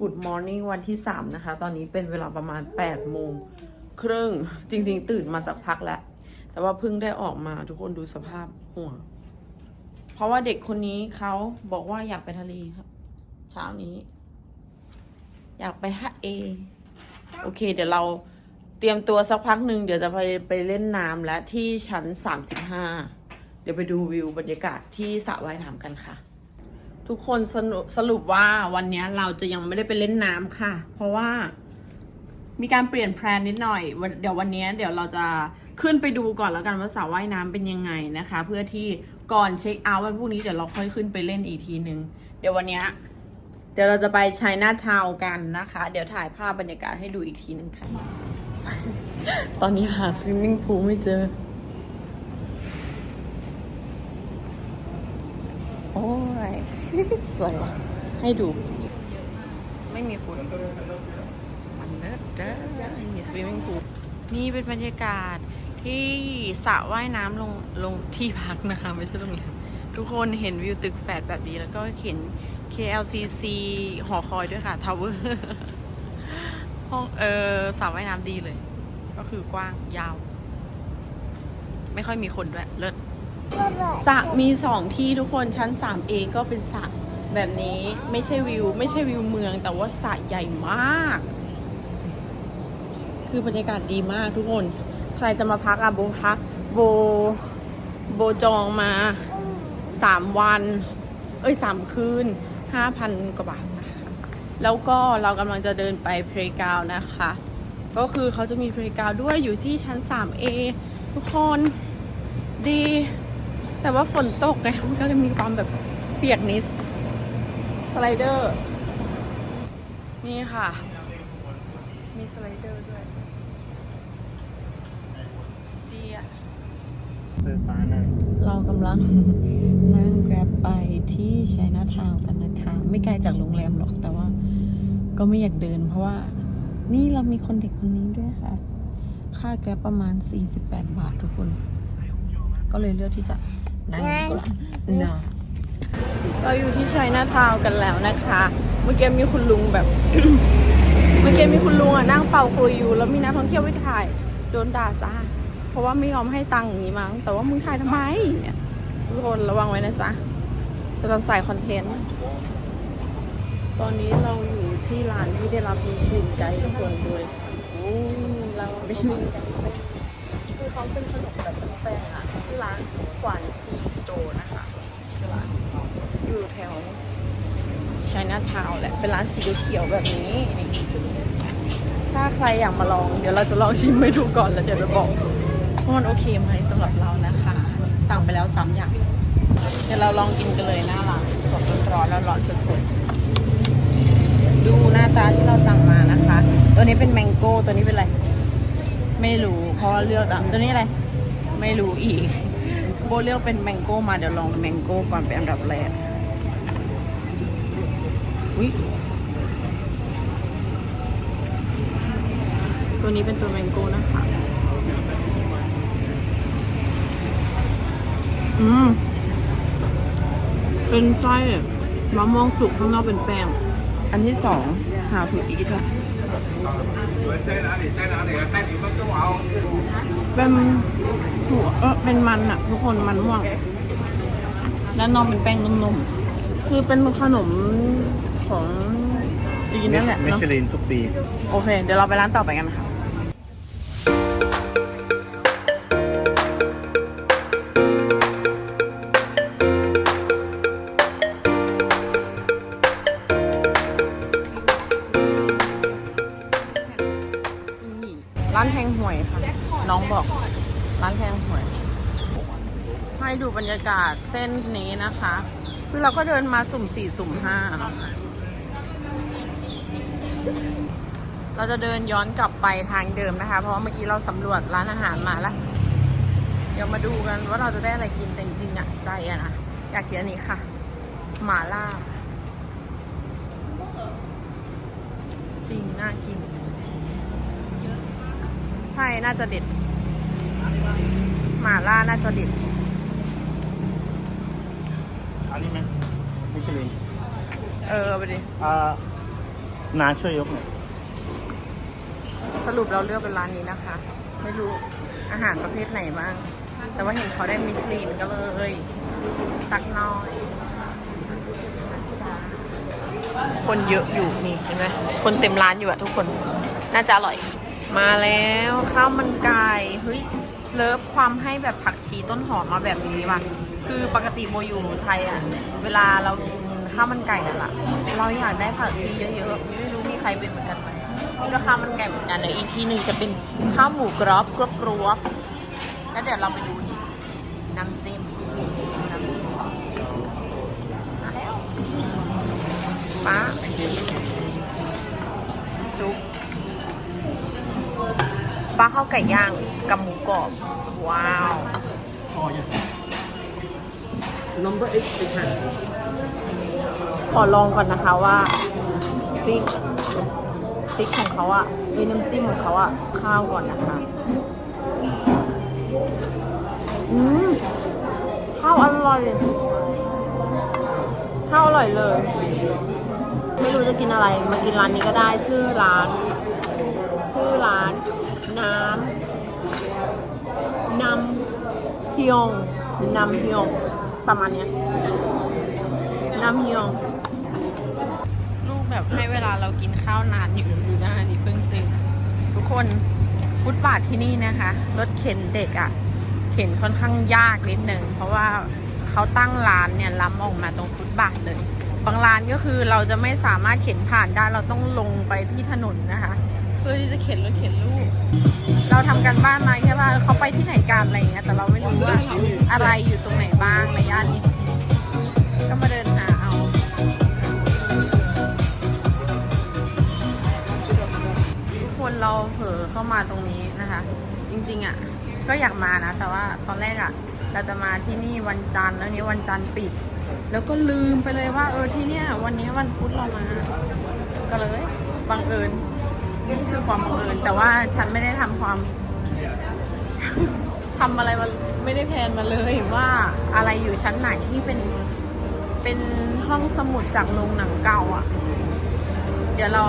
Good Morning วันที่ 3 นะคะ ตอนนี้เป็นเวลาประมาณ8โมงครึ่ง จริง ๆ ตื่นมาสักพักแล้ว แต่ว่าเพิ่งได้ออกมาทุกคนดูสภาพหัว เพราะว่าเด็กคนนี้เขาบอกว่าอยากไปทะเลครับ เช้านี้ อยากไปฮะเอ โอเค เดี๋ยวเราเตรียมตัวสักพักหนึ่งเดี๋ยวจะไปไปเล่นน้ำและที่ชั้น 35 เดี๋ยวไปดูวิวบรรยากาศที่สระว่ายน้ำกันค่ะ ทุกคนสรุปสรุปว่าวันนี้เราจะยังไม่ได้ไปเล่นน้ำค่ะ เพราะว่ามีการเปลี่ยนแพลนนิดหน่อย เดี๋ยววันนี้เดี๋ยวเราจะขึ้นไปดูก่อนแล้วกันว่าสระว่ายน้ำเป็นยังไงนะคะ เพื่อที่ก่อนเช็คเอาท์วันพรุ่งนี้เดี๋ยวเราค่อยขึ้นไปเล่นอีกทีนึง เดี๋ยววันนี้เดี๋ยวเราจะไปชัยนาทาวกันนะคะ เดี๋ยวถ่ายภาพบรรยากาศให้ดูอีกทีนึงค่ะ ตอนนี้หาสวิมมิ่งพูลไม่เจอ โอ้ย สวยว่ะให้ดู ไม่มีคนมันเลิศเด้อมีสวิมมิ่งพูลนี่เป็นบรรยากาศที่สระว่ายน้ำลงลงที่พักนะคะ ไม่ใช่โรงแรมทุกคนเห็นวิวตึกแฝดแบบนี้ แล้วก็เห็น KLCC หอคอยด้วยค่ะทาวเวอร์ห้องเออสระว่ายน้ำดีเลย ก็คือกว้างยาว ไม่ค่อยมีคนด้วย เลิศ สระมีสองที่ทุกคนชั้น 3A ก็เป็นสระแบบนี้ไม่ใช่วิว ไม่ใช่วิวเมือง แต่ว่าสระใหญ่มาก คือบรรยากาศดีมากทุกคน ใครจะมาพักอะโบพักโบโบจองมาสามวัน เอ้ยสามคืนห้าพันกว่าบาท แล้วก็เรากำลังจะเดินไปเพลกาวนะคะ ก็คือเขาจะมีเพลกาวด้วยอยู่ที่ชั้น 3A ทุกคนดี แต่ว่าฝนตกไงมันก็เลยมีความแบบเปียกนิดสไลเดอร์ นี่ค่ะ มีสไลเดอร์ด้วย ดีอะไฟฟ้านั่นเรากำลังนั่งแกร็บไปที่ชัยนาทาวน์กันนะคะ ไม่ไกลจากโรงแรมหรอกแต่ว่า ก็ไม่อยากเดินเพราะว่า นี่เรามีคนเด็กคนนี้ด้วยค่ะ ค่าแกร็บประมาณ 48 บาททุกคน ก็เลยเลือกที่จะนั่งดีกว่าเนาะเราอยู่ที่ชัยนาทาวน์กันแล้วนะคะ เมื่อกี้มีคุณลุงแบบ เมื่อกี้มีคุณลุงอะนั่งเป่าคุยอยู่ แล้วมีนักท่องเที่ยวไปถ่ายโดนด่าจ้า เพราะว่าไม่ยอมให้ตังค์อย่างนี้มั้ง แต่ว่ามึงถ่ายทำไมเนี่ยทุกคนระวังไว้นะจ๊ะสำหรับใส่คอนเทนต์ ตอนนี้เราอยู่ที่ร้านที่ได้รับมิชลินไกด์ทุกคนด้วยโอ้เรามิชลินคือเขาเป็นขนมแบบ แป้งๆอะ ชื่อร้านขวัญทีสโตร์นะคะชื่อร้านอยู่แถวชัยนาทาวแหละ เป็นร้านสีเขียวแบบนี้ ถ้าใครอยากมาลอง เดี๋ยวเราจะลองชิมให้ดูก่อนแล้วเดี๋ยวจะบอกว่ามันโอเคไหมสำหรับเรานะคะ สั่งไปแล้วสามอย่าง เดี๋ยวเราลองกินกันเลยหน้าร้านสดร้อนๆแล้วร้อนสดๆดูหน้าตาที่เราสั่งมานะคะ ตัวนี้เป็นแมงโก้ ตัวนี้เป็นอะไร ไม่รู้ เพราะเลือกอะตัวนี้อะไร ไม่รู้อีก โบเลือกเป็นแมงโก้มาเดี๋ยวลองแมงโก้ก่อนเป็นอันดับแรกอุ๊ยตัวนี้เป็นตัวแมงโก้นะคะ อืม เป็นไส้มะม่วงสุกข้างนอกเป็นแป้ง อันที่สองหาถูกอีกค่ะเป็นถั่วเออเป็นมันอะทุกคนมันม่วงด้านนอกเป็นแป้งนุ่มๆ คือเป็นขนมของจีนนั่นแหละมิเนาะชลินทุกปี โอเค เดี๋ยวเราไปร้านต่อไปกันค่ะ ให้ดูบรรยากาศเส้นนี้นะคะ คือเราก็เดินมาสุ่มสี่สุ่มห้าเราจะเดินย้อนกลับไปทางเดิมนะคะ เพราะว่าเมื่อกี้เราสำรวจร้านอาหารมาแล้ว เดี๋ยวมาดูกันว่าเราจะได้อะไรกินแต่จริงๆอะใจอะนะอยากกินอันนี้ค่ะหมาล่า จริง น่ากิน ใช่น่าจะเด็ดหมาล่าน่าจะเด็ด อันนี้ไหมมิชลินเออเอาไปดิ อ่าน้าช่วยยกหน่อยสรุปเราเลือกเป็นร้านนี้นะคะ ไม่รู้อาหารประเภทไหนบ้าง แต่ว่าเห็นเขาได้มิชลินก็เลยสักหน้อยจ้าคนเยอะอยู่นี่เห็นไหมคนเต็มร้านอยู่อะทุกคน น่าจะอร่อย มาแล้วข้าวมันไก่เฮ้ย เลิฟความให้แบบผักชีต้นหอมมาแบบนี้ว่ะคือปกติโมอยู่ไทยอะ เวลาเรากินข้าวมันไก่อะล่ะ เราอยากได้ผักชีเยอะๆไม่รู้มีใครเป็นเหมือนกันไหมนี่ก็ข้าวมันไก่เหมือนกันเดี๋ยวอีกทีหนึ่งจะเป็นข้าวหมูกรอบกรอบกรอบแล้วเดี๋ยวเราไปดูนี่น้ำจิ้มน้ำจิ้มก่อนมาแล้วป้า ปลาข้าวไก่ย่างกับหมูกรอบ ว้าวอ๋อ yes number eight เป็นหันขอลองก่อนนะคะว่าพริกพริกของเขาอะไอ้น้ำจิ้มของเขาอะข้าวก่อนนะคะ อืมข้าวอร่อยข้าวอร่อยเลย ไม่รู้จะกินอะไร มากินร้านนี้ก็ได้ชื่อร้าน ชื่อร้าน น้ำน้ำฮยองน้ำฮยองประมาณเนี้ยน้ำเฮียงลูกแบบให้เวลาเรากินข้าวนานอยู่ดูหน้านี่เพิ่งตื่นทุกคนฟุตบาทที่นี่นะคะ รถเข็นเด็กอะ่ะ เข็นค่อนข้างยากนิดนึงเพราะว่าเขาตั้งร้านเนี่ยล้ำออกมาตรงฟุตบาทเลย บางร้านก็คือเราจะไม่สามารถเข็นผ่านได้เราต้องลงไปที่ถนนนะคะ พื่อที่จะเข็นรถเข็นลูก เราทำกันบ้านมาแค่ว่าเขาไปที่ไหนกันอะไรอย่างเงี้ยแต่เราไม่รู้ว่าอะไรอยู่ตรงไหนบ้างในย่านนี้ ก็มาเดินหาเอา ทุกคนเราเผลอเข้ามาตรงนี้นะคะ จริงๆอะก็อยากมานะ แต่ว่าตอนแรกอะ เราจะมาที่นี่วันจันทร์แล้วนี้วันจันทร์ปิด แล้วก็ลืมไปเลยว่า เออที่เนี่ยวันนี้วันพุธเรามา ก็เลยบังเอิญนี่ คือความบังเอิญแต่ว่าฉันไม่ได้ทำความทำอะไรมาไม่ได้แพลนมาเลยว่าอะไรอยู่ชั้นไหนที่เป็นเป็นห้องสมุดจากโรงหนังเก่าอะ เดี๋ยวเรา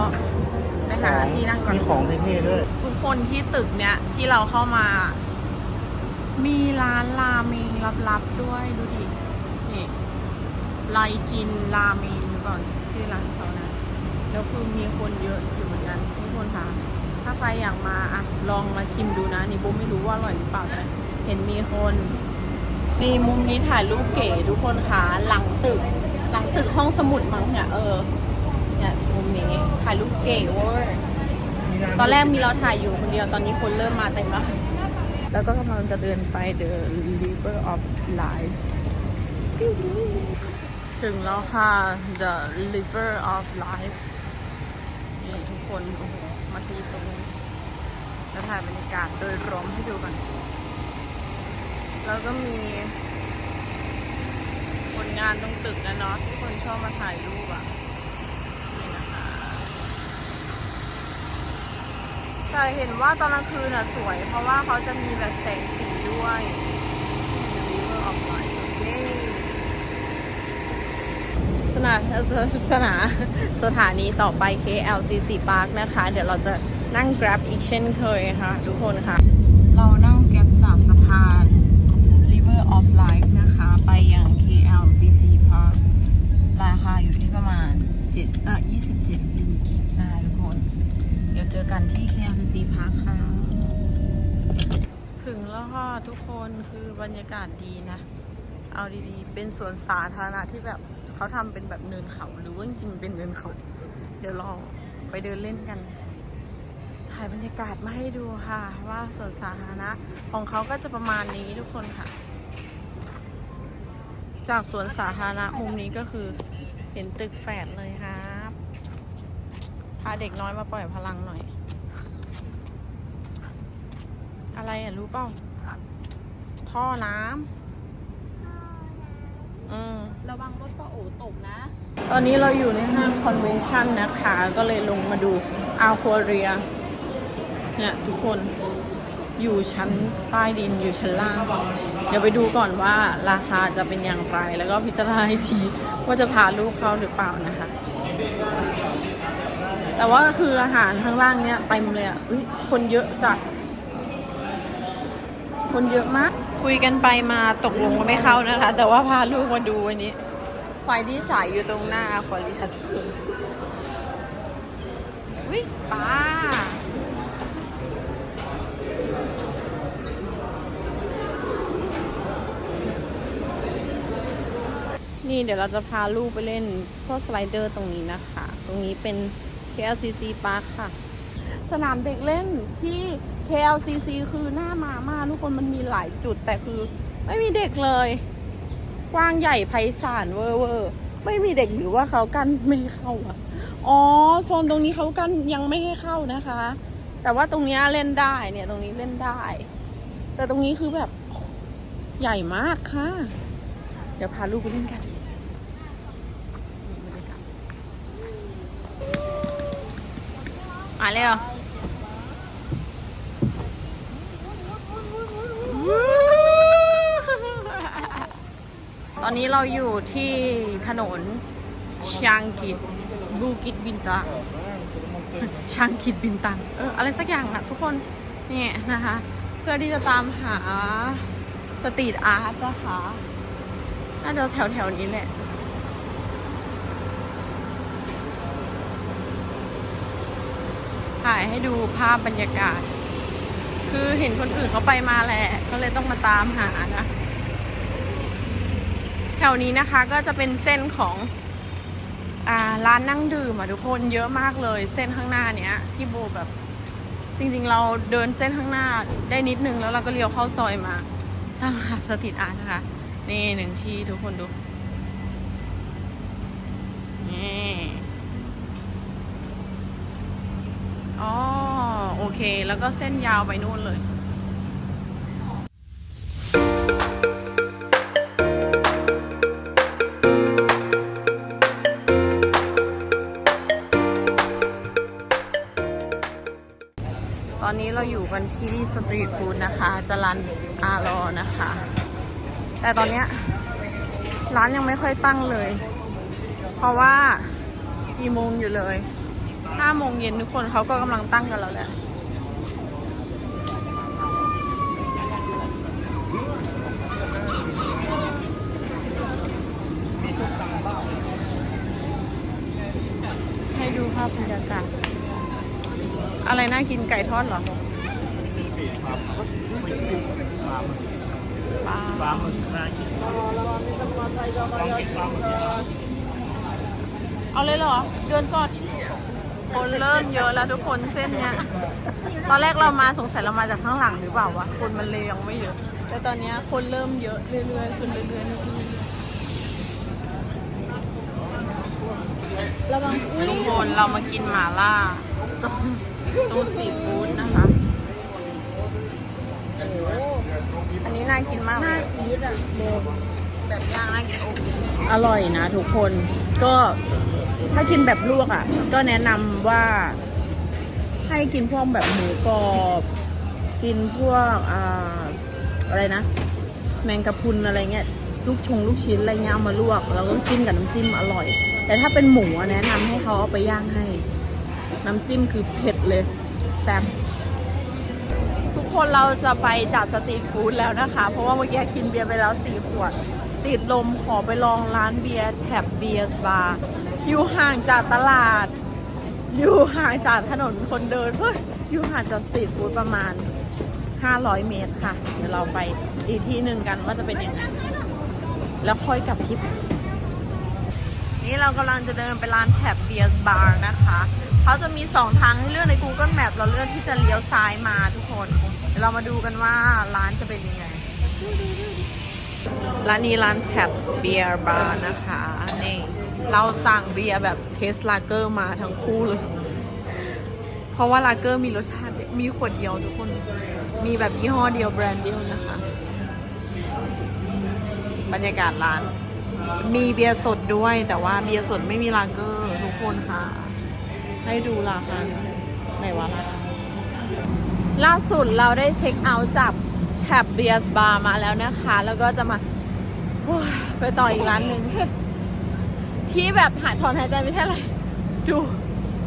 ไปหาที่นั่งก่อนมีของเท่ๆด้วยทุกคนที่ตึกเนี้ยที่เราเข้ามา มีร้านราเมงลับๆด้วยดูดินี่ไลจินราเมงก่อนชื่อร้านเขานะ แล้วคือมีคนเยอะอยู่ ใครอยากมาอะลองมาชิมดูนะนี่โบไม่รู้ว่าอร่อยหรือเปล่าแต่เห็นมีคนนี่มุมนี้ถ่ายรูปเก๋ทุกคนค่ะหลังตึก หลังตึกห้องสมุดมั้งเนี่ยเออเนี่ยมุมนี้ถ่ายรูปเก๋เวอร์ตอนแรกมีเราถ่ายอยู่คนเดียวตอนนี้คนเริ่มมาเต็มแล้วแล้วก็กำลังจะเดินไป The River of Life ถึงแล้วค่ะ The River of Life นี่ทุกคน โอ้โห มาซีตรง ถ่ายบรรยากาศโดยรวมให้ดูกัน แล้วก็มีผลงานตรงตึกนะเนาะที่คนชอบมาถ่ายรูปอะนี่นะคะแต่เห็นว่าตอนกลางคืนอะสวย เพราะว่าเขาจะมีแบบแสงสีด้วย River of Light โอเคสนาสนาสถานีต่อไป KLCC Park นะคะ เดี๋ยวเราจะ นั่ง Grab อีกเช่นเคยค่ะ ทุกคนค่ะ เรานั่ง Grab จากสะพาน River of Life นะคะ ไปยัง KLCC Park ราคาอยู่ที่ประมาณ7เอ่อ27ลิงกิตนะคะทุกคน เดี๋ยวเจอกันที่ KLCC Park ค่ะ ถึงแล้วค่ะ ทุกคนคือบรรยากาศดีนะ เอาดีๆ เป็นสวนสาธารณะที่แบบเขาทำเป็นแบบเนินเขาหรือว่าจริงๆเป็นเนินเขา เดี๋ยวลองไปเดินเล่นกัน ถ่ายบรรยากาศมาให้ดูค่ะ ว่าสวนสาธารณะของเขาก็จะประมาณนี้ทุกคนค่ะ จากสวนสาธารณะมุมนี้ก็คือเห็นตึกแฝดเลยครับพาเด็กน้อยมาปล่อยพลังหน่อย อะไรอะรู้เปล่าท่อน้ำอืมระวังรถป้าโอตกนะ ตอนนี้เราอยู่ในห้างคอนเวนชั่นนะคะ ก็เลยลงมาดูอาควาเรีย เนี่ยทุกคนอยู่ชั้นใต้ดินอยู่ชั้นล่าง เดี๋ยวไปดูก่อนว่าราคาจะเป็นอย่างไร แล้วก็พิจารณาทีว่าจะพาลูกเข้าหรือเปล่านะคะ แต่ว่าคืออาหารข้างล่างเนี้ยไปหมดเลยอะอุ๊ยคนเยอะจัด คนเยอะมาก คุยกันไปมาตกลงว่าไม่เข้านะคะ แต่ว่าพาลูกมาดูวันนี้ ไฟที่ฉายอยู่ตรงหน้าคอลิทัทูวิปลา นี่เดี๋ยวเราจะพาลูกไปเล่นพวกสไลเดอร์ตรงนี้นะคะ ตรงนี้เป็น KLCC Park ค่ะ สนามเด็กเล่นที่ KLCC คือหน้ามามากทุกคนมันมีหลายจุดแต่คือไม่มีเด็กเลย กว้างใหญ่ไพศาลเวอร์เวอร์ไม่มีเด็กหรือว่าเขากันไม่เข้าอะ อ๋อโซนตรงนี้เขากันยังไม่ให้เข้านะคะ แต่ว่าตรงนี้เล่นได้เนี่ยตรงนี้เล่นได้ แต่ตรงนี้คือแบบใหญ่มากค่ะ เดี๋ยวพาลูกไปเล่นกัน มาเลยเหรอตอนนี้เราอยู่ที่ถนนชางกิดบูกิดบินตังชางกิดบินตังเอออะไรสักอย่างอะทุกคนนี่นะคะ เพื่อที่จะตามหาสตรีทอาร์ตนะคะ น่าจะแถวแถวๆนี้แหละ ถ่ายให้ดูภาพบรรยากาศ คือเห็นคนอื่นเขาไปมาแหละ ก็เลยต้องมาตามหานะ แถวนี้นะคะก็จะเป็นเส้นของอ่าร้านนั่งดื่มอะทุกคนเยอะมากเลยเส้นข้างหน้าเนี้ย ที่โบแบบ จริงๆเราเดินเส้นข้างหน้าได้นิดนึงแล้วเราก็เลี้ยวเข้าซอยมาตามหาสถิตอาร์นะคะ นี่หนึ่งที่ทุกคนดู นี่อ๋อโอ เคแล้วก็เส้นยาวไปนู่นเลยตอนนี้เราอยู่กันที่สตรีทฟู้ดนะคะจรันอารอนะคะ แต่ตอนเนี้ยร้านยังไม่ค่อยตั้งเลย เพราะว่ากี่โมงอยู่เลยห้าโมงเย็นทุกคนเขาก็กำลังตั้งกันแล้วแหละ ให้ดูภาพบรรยากาศ อะไรน่ากินไก่ทอดเหรอปลาปลาหมึกน่ากินลองกินปลาหมึกเอาเลยเหรอ เดือนก่อนคนเริ่มเยอะแล้วทุกคนเส้นเนี้ย ตอนแรกเรามาสงสัยเรามาจากข้างหลังหรือเปล่าวะคนมันเลยยังไม่เยอะ แต่ตอนนี้คนเริ่มเยอะเรื่อยๆขึ้นเรื่อยๆระวังทุกคนเรามากินหมาล่า ตรงตู้สตรีทฟู้ดนะคะ อันนี้น่ากินมากเลยน่าอีทอะโบแบบย่างน่ากินโอ้อร่อยนะทุกคนก็ถ้ากินแบบลวกอะ ก็แนะนำว่า ให้กินพวกแบบหมูกรอบ กินพวกอ่าอะไรนะ แมงกะพรุนอะไรเงี้ยลูกชงลูกชิ้นอะไรเงี้ยเอามาลวก แล้วก็จิ้มกับน้ำจิ้มอร่อย แต่ถ้าเป็นหมูอะแนะนำให้เขาเอาไปย่างให้ น้ำจิ้มคือเผ็ดเลยแซ่บทุกคนเราจะไปจัดสตรีทฟู้ดแล้วนะคะ เพราะว่าเมื่อกี้กินเบียร์ไปแล้วสี่ขวด ติดลมขอไปลองร้านเบียร์แท็บเบียร์สบาร์อยู่ห่างจากตลาด อยู่ห่างจากถนนคนเดินเฮ้ยอยู่ห่างจากสตรีทฟู้ดประมาณ 500 เมตรค่ะ เดี๋ยวเราไปอีกที่หนึ่งกันว่าจะเป็นยังไงแล้วค่อยกลับที่พักนี่เรากำลังจะเดินไปร้านแท็บเบียร์สบาร์นะคะ เขาจะมีสองทางให้เลือกใน Google Map เราเลือกที่จะเลี้ยวซ้ายมาทุกคน เดี๋ยวเรามาดูกันว่าร้านจะเป็นยังไง ร้านนี้ร้าน Tabs Beer Bar นะคะ นี่ เราสั่งเบียร์แบบเทสลาเกอร์มาทั้งคู่เลย เพราะว่าลาเกอร์มีรสชาติเดียวมีขวดเดียวทุกคน มีแบบยี่ห้อเดียวแบรนด์เดียวนะคะ บรรยากาศร้าน มีเบียร์สดด้วยแต่ว่าเบียร์สดไม่มีลาเกอร์ทุกคนค่ะ ให้ดูราคาไหนวะราคาล่าสุดเราได้เช็คเอาท์จากแท็บเบียร์บาร์มาแล้วนะคะ แล้วก็จะมาไปต่ออีกร้านหนึ่งที่แบบหายถอนหายใจไม่ใช่อะไรดู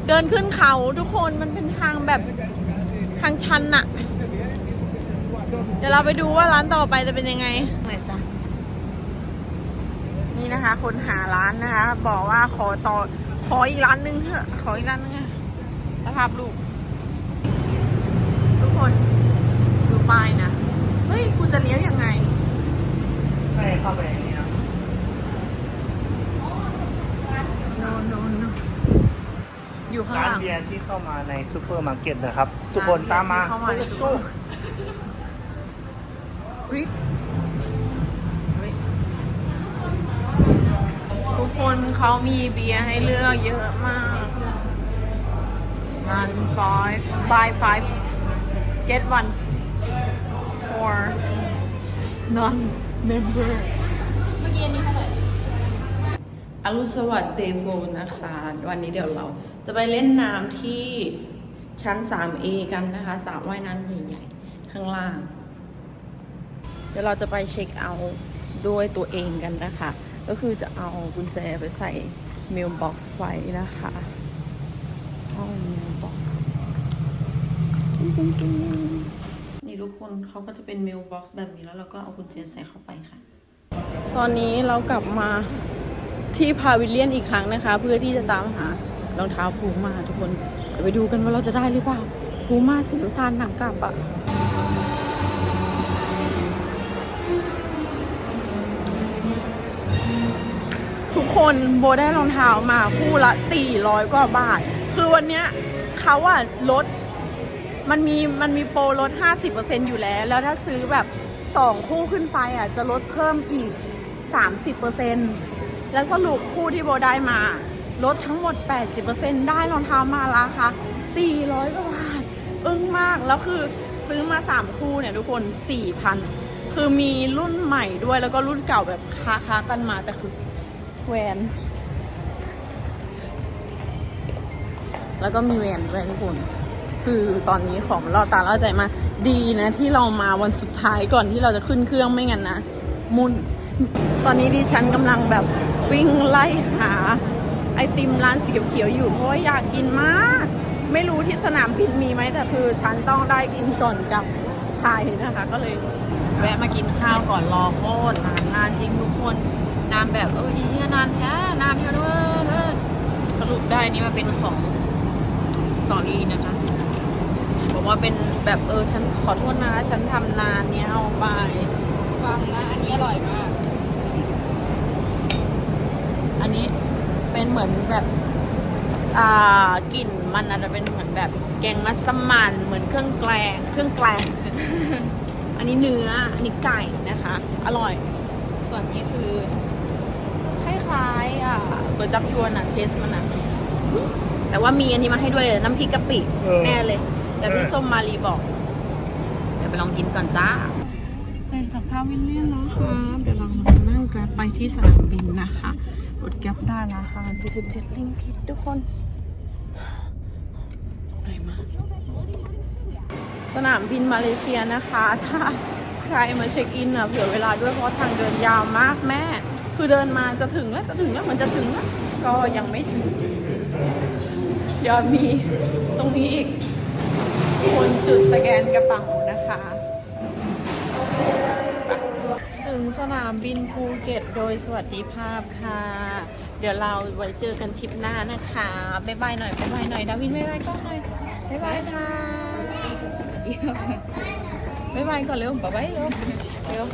เดินขึ้นเขาทุกคนมันเป็นทางแบบทางชันอะเดี๋ยวเราไปดูว่าร้านต่อไปจะเป็นยังไงไหนจ้ะนี่นะคะ คนหาร้านนะคะ บอกว่าขอต่อ ขออีกร้านนึงเถอะ ขออีกร้านนึงอะสภาพลูก ทุกคนดูป้ายนะ เฮ้ย กูจะเลี้ยวยังไงให้เข้าไปอย่างนี้นะโนโนโนอยู่ข้างร้าหนลังเบียร์ที่เข้ามาในซูเปอร์มาร์เก็ตนะครับ ทุกคนตามมาเข้ามาในซูเปอร์เทุกคนเขามีเบียร์ให้เลือกเยอะมาก one five buy five get one for non member เมื่อกี้นี้เท่าไหร่อรุณสวัสดิ์เดย์โฟนะคะ วันนี้เดี๋ยวเราจะไปเล่นน้ำที่ชั้น 3A กันนะคะสระว่ายน้ำใหญ่ๆ ข้างล่าง เดี๋ยวเราจะไปเช็คเอาท์ด้วยตัวเองกันนะคะ ก็คือจะเอากุญแจไปใส่เมลบ็อกซ์ไว้นะคะห้องเมลบ็อกซ์นี่ทุกคนเขาก็จะเป็นเมลบ็อกซ์แบบนี้แล้วเราก็เอากุญแจใส่เข้าไปค่ะ ตอนนี้เรากลับมาที่พาวิลเลียนอีกครั้งนะคะ เพื่อที่จะตามหารองเท้าพูมาทุกคนเดี๋ยวไปดูกันว่าเราจะได้หรือเปล่าพูมาสีน้ำตาลหนังกลับอะ ทุกคนโบได้รองเท้ามาคู่ละ 400 กว่าบาท คือวันเนี้ยเขาอะลด มันมีมันมีโปรลด 50%อยู่แล้ว แล้วถ้าซื้อแบบ 2 คู่ขึ้นไปอะจะลดเพิ่มอีก 30%แล้วสรุปคู่ที่โบได้มา ลดทั้งหมด 80%ได้รองเท้ามาราคา400 กว่าบาท อึ้งมาก แล้วคือซื้อมา 3 คู่เนี่ยทุกคน 4,000 คือมีรุ่นใหม่ด้วยแล้วก็รุ่นเก่าแบบค้าๆกันมาแต่คือ แหวน แล้วก็มีแหวนด้วยทุกคนคือตอนนี้ของเราตาเราใจมา ดีนะ ที่เรามาวันสุดท้ายก่อนที่เราจะขึ้นเครื่องไม่งั้นนะ มุน ตอนนี้ดิฉันกำลังแบบวิ่งไล่หา ไอติมร้านสีเขียวๆอยู่เพราะอยากกินมาก ไม่รู้ที่สนามบินมีไหมแต่คือฉันต้องได้กินก่อนกับไทยนะคะ ก็เลยแวะมากินข้าวก่อนรอโคตรนานจริงทุกคน นานแบบเออเฮียนานแท้นานเท่าด้วยสรุปได้นี่มาเป็นของสอรีนะจ๊ะบอกว่าเป็นแบบเออฉันขอโทษนะ ฉันทำนานเนี้ยเอาไปฟังนะอันนี้อร่อยมาก อันนี้เป็นเหมือนแบบอ่ากลิ่นมันอาจจะเป็นเหมือนแบบแกงมัสมั่นเหมือนเครื่องแกงเครื่องแกงอันนี้เนื้ออันนี้ไก่นะคะ อร่อย ส่วนนี้คือ ล้ายๆอะก๋วยจับยวนอะเทสมันอะแต่ว่ามีอันนี้มาให้ด้วยน้ำพริกกะปิเออ แน่เลย แต่พี่เออส้มมารีบอก เดี๋ยวไปลองกินก่อนจ้า เสร็จจากพาวิลเลียนแล้วครับ เดี๋ยวเรามานั่งแกร็บไปที่สนามบินนะคะ กดแกร็บได้ราคา77ลิงกิตทุกคนเหนื่อยมากสนามบินมาเลเซียนะคะ ถ้าใครมาเช็คอินอะเผื่อเวลาด้วยเพราะทางเดินยาวมากแม่ คือเดินมาจะถึงแล้วจะถึงแล้วเหมือนจะถึงแล้วก็ยังไม่ถึงเดี๋ยวมีตรงนี้อีกคนจุดสแกนกระเป๋านะคะถึงสนามบินภูเก็ตโดยสวัสดิภาพค่ะ เดี๋ยวเราไว้เจอกันทริปหน้านะคะบ๊ายบายหน่อยบ๊ายบายหน่อยดาวินบ๊ายบายกล้องหน่อยบ๊ายบายค่ะบ๊ายบายก่อนเร็วบ๊ายบายเร็วเร็ว